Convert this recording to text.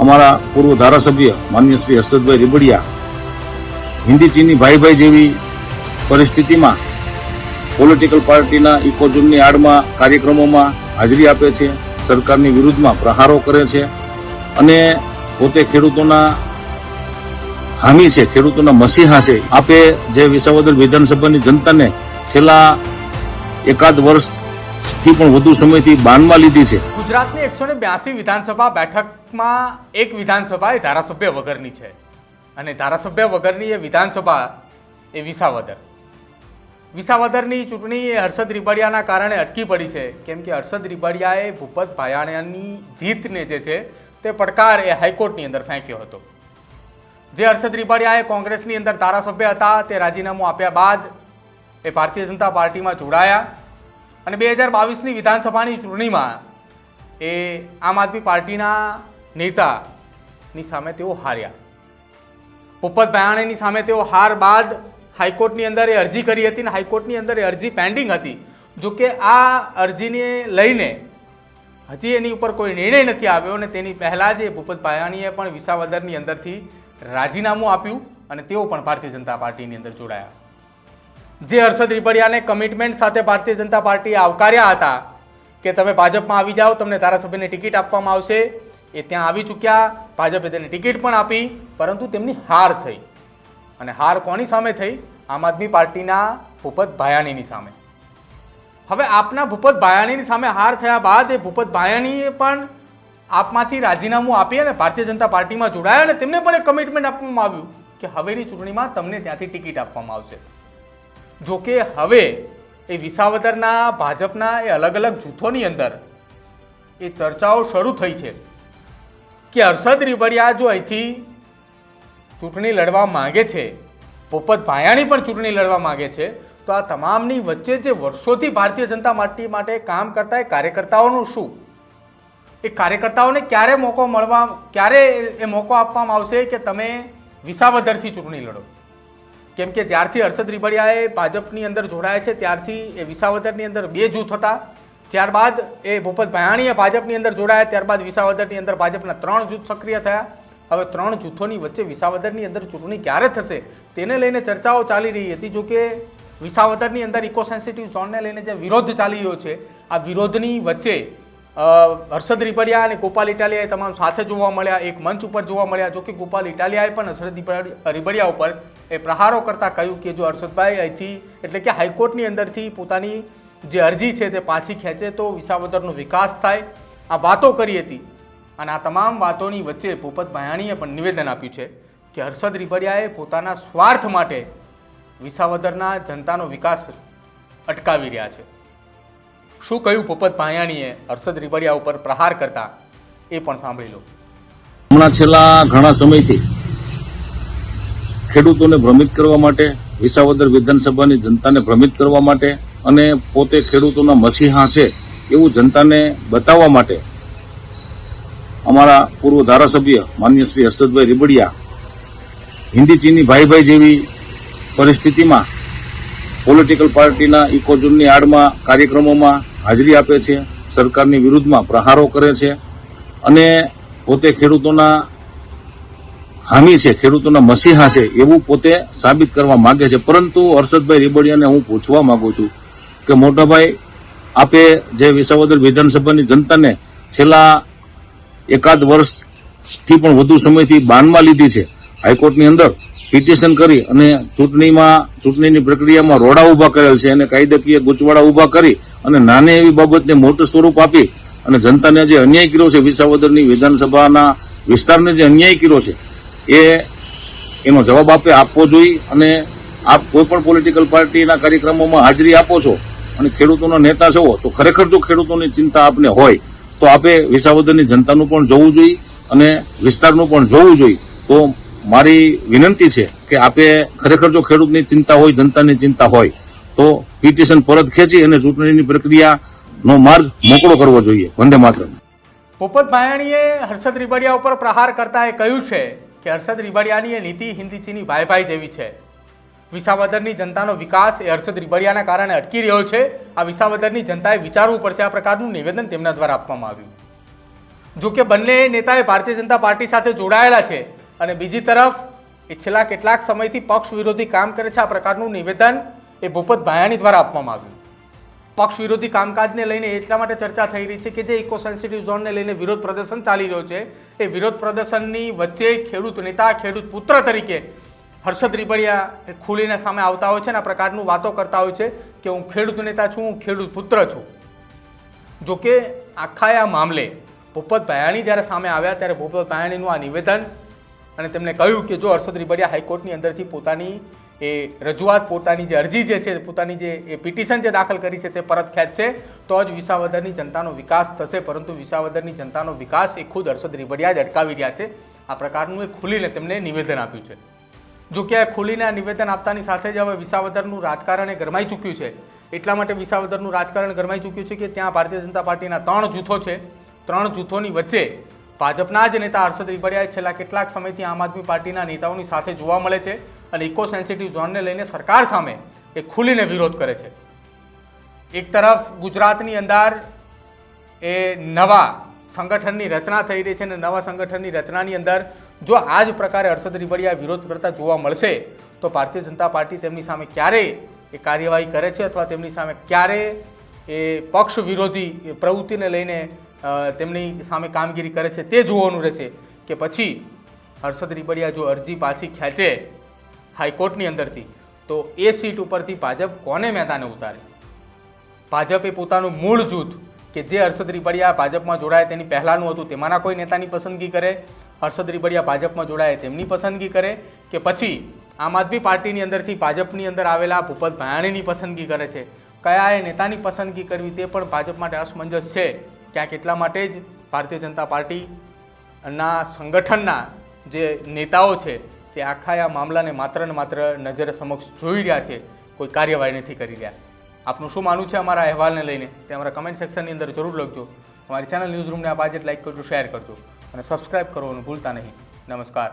અમારા પૂર્વ ધારાસભ્ય માન્ય શ્રી હર્ષદભાઈ રીબડિયા હિન્દી ચીની ભાઈ ભાઈ જેવી પરિસ્થિતિમાં પોલિટિકલ પાર્ટીના ઇકોઝોનની આડમાં કાર્યક્રમોમાં હાજરી આપે છે, સરકારની વિરુદ્ધમાં પ્રહારો કરે છે અને પોતે ખેડૂતોના હામી છે, ખેડૂતોના મસીહા છે, આપે જે વિસાવદર વિધાનસભાની જનતાને છેલ્લા એકાદ વર્ષથી પણ વધુ સમયથી બાનમાં લીધી છે. ગુજરાતની એકસો ને બ્યાસી વિધાનસભા બેઠકમાં એક વિધાનસભા એ ધારાસભ્ય વગરની છે. અને ધારાસભ્ય વગરની એ વિધાનસભા એ વિસાવદર. વિસાવદરની ચૂંટણી એ હર્ષદ રીબડિયાના કારણે અટકી પડી છે. કેમ કે હર્ષદ રીબડિયાએ ભૂપત ભાયાણિયાની જીતને જે છે તે પડકાર એ હાઈકોર્ટની અંદર ફેંક્યો હતો. જે હર્ષદ રીબડિયાએ કોંગ્રેસની અંદર ધારાસભ્ય હતા તે રાજીનામું આપ્યા બાદ એ ભારતીય જનતા પાર્ટીમાં જોડાયા. અને બે હજાર બાવીસની વિધાનસભાની ચૂંટણીમાં એ આમ આદમી પાર્ટીના નેતાની સામે તેઓ હાર્યા. પોપત ભાયાણીની સામે તેઓ હાર બાદ હાઈકોર્ટની અંદર એ અરજી કરી હતી અને હાઈકોર્ટની અંદર એ અરજી પેન્ડિંગ હતી. જો કે આ અરજીને લઈને હજી એની ઉપર કોઈ નિર્ણય નથી આવ્યો અને તેની પહેલાં જ એ ભૂપત ભાયાણીએ પણ વિસાવદરની અંદરથી રાજીનામું આપ્યું અને તેઓ પણ ભારતીય જનતા પાર્ટીની અંદર જોડાયા. જે હર્ષદ રીપડિયાને કમિટમેન્ટ સાથે ભારતીય જનતા પાર્ટીએ આવકાર્યા હતા કે તમે ભાજપમાં આવી જાઓ, તમને ધારાસભ્યની ટિકિટ આપવામાં આવશે. એ ત્યાં આવી ચૂક્યા, ભાજપે તેની ટિકિટ પણ આપી, પરંતુ તેમની હાર થઈ. અને હાર કોની સામે થઈ? આમ આદમી પાર્ટીના ભૂપત ભાયાણીની સામે. હવે આપના ભૂપત ભાયાણીની સામે હાર થયા બાદ એ ભૂપત ભાયાણીએ પણ આપમાંથી રાજીનામું આપી અને ભારતીય જનતા પાર્ટીમાં જોડાયા અને તેમને પણ એક કમિટમેન્ટ આપવામાં આવ્યું કે હવેની ચૂંટણીમાં તમને ત્યાંથી ટિકિટ આપવામાં આવશે. જો કે હવે એ વિસાવદરના ભાજપના એ અલગ અલગ જૂથોની અંદર એ ચર્ચાઓ શરૂ થઈ છે કે હર્ષદ રીબડિયા જો અહીંથી ચૂંટણી લડવા માંગે છે પોપત ભાયાણી પણ ચૂંટણી લડવા માગે છે, તો આ તમામની વચ્ચે જે વર્ષોથી ભારતીય જનતા પાર્ટી માટે કામ કરતા એ કાર્યકર્તાઓનું શું? એ કાર્યકર્તાઓને ક્યારે મોકો મળવા, ક્યારે એ મોકો આપવામાં આવશે કે તમે વિસાવદરથી ચૂંટણી લડો? કેમ કે જ્યારથી હર્ષદ રીબડિયાએ ભાજપની અંદર જોડાયા છે, ત્યારથી એ વિસાવદરની અંદર બે જૂથ હતા. ત્યારબાદ એ ભૂપત ભયાણીએ ભાજપની અંદર જોડાયા, ત્યારબાદ વિસાવદરની અંદર ભાજપના ત્રણ જૂથ સક્રિય થયા. હવે ત્રણ જૂથોની વચ્ચે વિસાવદરની અંદર ચૂંટણી ક્યારે થશે તેને લઈને ચર્ચાઓ ચાલી રહી હતી. જો કે વિસાવદરની અંદર ઇકો સેન્સિટિવ ઝોનને લઈને જે વિરોધ ચાલી રહ્યો છે, આ વિરોધની વચ્ચે હર્ષદ રીપડિયા અને ગોપાલ ઇટાલિયાએ તમામ સાથે જોવા મળ્યા, એક મંચ ઉપર જોવા મળ્યા જો કે ગોપાલ ઇટાલિયાએ પણ હર્ષદ રીપડિયા ઉપર એ પ્રહારો કરતાં કહ્યું કે જો હર્ષદભાઈ અહીંથી એટલે કે હાઈકોર્ટની અંદરથી પોતાની જે અરજી છે તે પાછી ખેંચે તો વિસાવદરનો વિકાસ થાય. આ વાતો કરી હતી. અને આ તમામ વાતોની વચ્ચે ભૂપત ભાયાણીએ પણ નિવેદન આપ્યું છે કે હર્ષદ રીપડિયાએ પોતાના સ્વાર્થ માટે વિસાવદરના જનતાનો વિકાસ અટકાવી રહ્યા છે. શું કહ્યું પોપત ભાયાણીએ હર્ષદ રીબડિયા ઉપર પ્રહાર કરતા એ પણ સાંભળી લો. હમણાં છેલ્લા ઘણા સમયથી ખેડૂતોને ભ્રમિત કરવા માટે, વિસાવદર વિધાનસભાની જનતાને ભ્રમિત કરવા માટે અને પોતે ખેડૂતોના મસીહા છે એવું જનતાને બતાવવા માટે અમારા પૂર્વ ધારાસભ્ય માન્ય શ્રી હર્ષદભાઈ રીબડિયા હિન્દી ચીની ભાઈ ભાઈ જેવી પરિસ્થિતિમાં પોલિટિકલ પાર્ટીના ઇકોઝોનની આડમાં કાર્યક્રમોમાં હાજરી આપે છે, સરકારની વિરુદ્ધમાં પ્રહારો કરે છે અને પોતે ખેડૂતોના હામી છે, ખેડૂતોના મસીહા છે એવું પોતે સાબિત કરવા માગે છે. પરંતુ હર્ષદભાઈ રીબડિયાને હું પૂછવા માગું છું કે મોટાભાઈ, આપે જે વિસાવદર વિધાનસભાની જનતાને છેલ્લા એકાદ વર્ષથી પણ વધુ સમયથી બાનમાં લીધી છે, હાઈકોર્ટની અંદર પિટિશન કરી અને ચૂંટણીમાં, ચૂંટણીની પ્રક્રિયામાં રોડા ઊભા કરેલ છે અને કાયદાકીય ગૂંચવાડા ઊભા કરી અને નાની એવી બાબતને મોટું સ્વરૂપ આપી અને જનતાને જે અન્યાય કર્યો છે વિસાવદરની વિધાનસભાના વિસ્તારને જે અન્યાય કર્યો છે, એ એનો જવાબ આપે, આપવો જોઈએ અને આપ કોઈ પણ પોલિટિકલ પાર્ટીના કાર્યક્રમોમાં હાજરી આપો છો અને ખેડૂતોના નેતા છો તો ખરેખર જો ખેડૂતોની ચિંતા આપને હોય, તો આપે વિસાવદરની જનતાનું પણ જોવું જોઈએ અને વિસ્તારનું પણ જોવું જોઈએ. તો મારી વિનંતી છે કે આપે ખરેખર જો ખેડૂતની ચિંતા હોય, જનતાની ચિંતા હોય તો પિટિશન પરત ખેંચી અને ચૂંટણીની પ્રક્રિયાનો માર્ગ મોકળો કરવો જોઈએ. વંદે માત્ર પોપટ ભાયાણીએ હર્ષદ રીબડિયા ઉપર પ્રહાર કરતા એ કહ્યું છે કે હર્ષદ રીબડિયાની એ નીતિ હિન્દી ચીની ભાઈ ભાઈ જેવી છે. વિસાવદરની જનતાનો વિકાસ એ હર્ષદ રીબડિયાના કારણે અટકી રહ્યો છે. આ વિસાવદરની જનતાએ વિચારવું પડશે આ પ્રકારનું નિવેદન તેમના દ્વારા આપવામાં આવ્યું. જો કે બંને નેતાએ ભારતીય જનતા પાર્ટી સાથે જોડાયેલા છે અને બીજી તરફ એ છેલ્લા કેટલાક સમયથી પક્ષ વિરોધી કામ કરે છે આ પ્રકારનું નિવેદન એ ભૂપત ભાયાણી દ્વારા આપવામાં આવ્યું. પક્ષ વિરોધી કામકાજને લઈને એટલા માટે ચર્ચા થઈ રહી છે કે જે ઇકો સેન્સિટિવ ઝોનને લઈને વિરોધ પ્રદર્શન ચાલી રહ્યો છે, એ વિરોધ પ્રદર્શનની વચ્ચે ખેડૂત નેતા, ખેડૂત પુત્ર તરીકે હર્ષદ રીબડિયા ખુલીને સામે આવતા હોય છે અને આ પ્રકારનું વાતો કરતા હોય છે કે હું ખેડૂત નેતા છું, હું ખેડૂત પુત્ર છું. જોકે આખા આ મામલે ભૂપત ભાયાણી જ્યારે સામે આવ્યા ત્યારે ભૂપત ભાયાણીનું આ નિવેદન અને તેમણે કહ્યું કે જો હર્ષદ રીબડિયા હાઈકોર્ટની અંદરથી પોતાની એ રજૂઆત પોતાની જે અરજી જે છે, પોતાની જે એ પિટિશન જે દાખલ કરી છે તે પરત ખેંચશે તો જ વિસાવદરની જનતાનો વિકાસ થશે, પરંતુ વિસાવદરની જનતાનો વિકાસ એ ખુદ હર્ષદ રીબડિયા જ અટકાવી રહ્યા છે. આ પ્રકારનું એ ખુલીને તેમને નિવેદન આપ્યું છે. જો કે ખુલીને આ નિવેદન આપતાની સાથે જ હવે વિસાવદરનું રાજકારણ એ ગરમાઈ ચૂક્યું છે. એટલા માટે વિસાવદરનું રાજકારણ ગરમાઈ ચૂક્યું છે કે ત્યાં ભારતીય જનતા પાર્ટીના ત્રણ જૂથો છે. ત્રણ જૂથોની વચ્ચે ભાજપના જ નેતા હર્ષદ રીબડિયાએ છેલ્લા કેટલાક સમયથી આમ આદમી પાર્ટીના નેતાઓની સાથે જોવા મળે છે. અને ઇકો સેન્સિટિવ ઝોનને લઈને સરકાર સામે એ ખુલીને વિરોધ કરે છે. એક તરફ ગુજરાતની અંદર એ નવા સંગઠનની રચના થઈ રહી છે અને નવા સંગઠનની રચનાની અંદર જો આ જ પ્રકારે હર્ષદ રીબડિયા વિરોધ કરતા જોવા મળશે, તો ભારતીય જનતા પાર્ટી તેમની સામે ક્યારે એ કાર્યવાહી કરે છે અથવા તેમની સામે ક્યારે એ પક્ષ વિરોધી પ્રવૃત્તિને લઈને તેમની સામે કામગીરી કરે છે તે જોવાનું રહેશે કે પછી હર્ષદ રીબડિયા જો અરજી પાછી ખેંચે હાઈકોર્ટની અંદરથી, તો એ સીટ ઉપરથી ભાજપ કોને મેદાને ઉતારે? ભાજપે પોતાનું મૂળ જૂથ, કે જે હર્ષદ રીબડિયા ભાજપમાં જોડાય તેની પહેલાંનું હતું, તેમાંના કોઈ નેતાની પસંદગી કરે? હર્ષદ રીબડિયા ભાજપમાં જોડાય, તેમની પસંદગી કરે? કે પછી આમ આદમી પાર્ટીની અંદરથી ભાજપની અંદર આવેલા ભૂપત ભાયાણીની પસંદગી કરે છે? કયા એ નેતાની પસંદગી કરવી તે પણ ભાજપ માટે અસમંજસ છે. ક્યાંક એટલા માટે જ ભારતીય જનતા પાર્ટીના સંગઠનના જે નેતાઓ છે તે આખા આ મામલાને માત્ર ને માત્ર નજરે સમક્ષ જોઈ રહ્યા છે, કોઈ કાર્યવાહી નથી કરી રહ્યા. આપનું શું માનવું છે અમારા અહેવાલને લઈને? તે અમારા કમેન્ટ સેક્શનની અંદર જરૂર લખજો. અમારી ચેનલ ન્યૂઝ રૂમને આપ આજે લાઇક કરજો શેર કરજો. અને સબસ્ક્રાઇબ કરવાનું ભૂલતા નહીં. નમસ્કાર.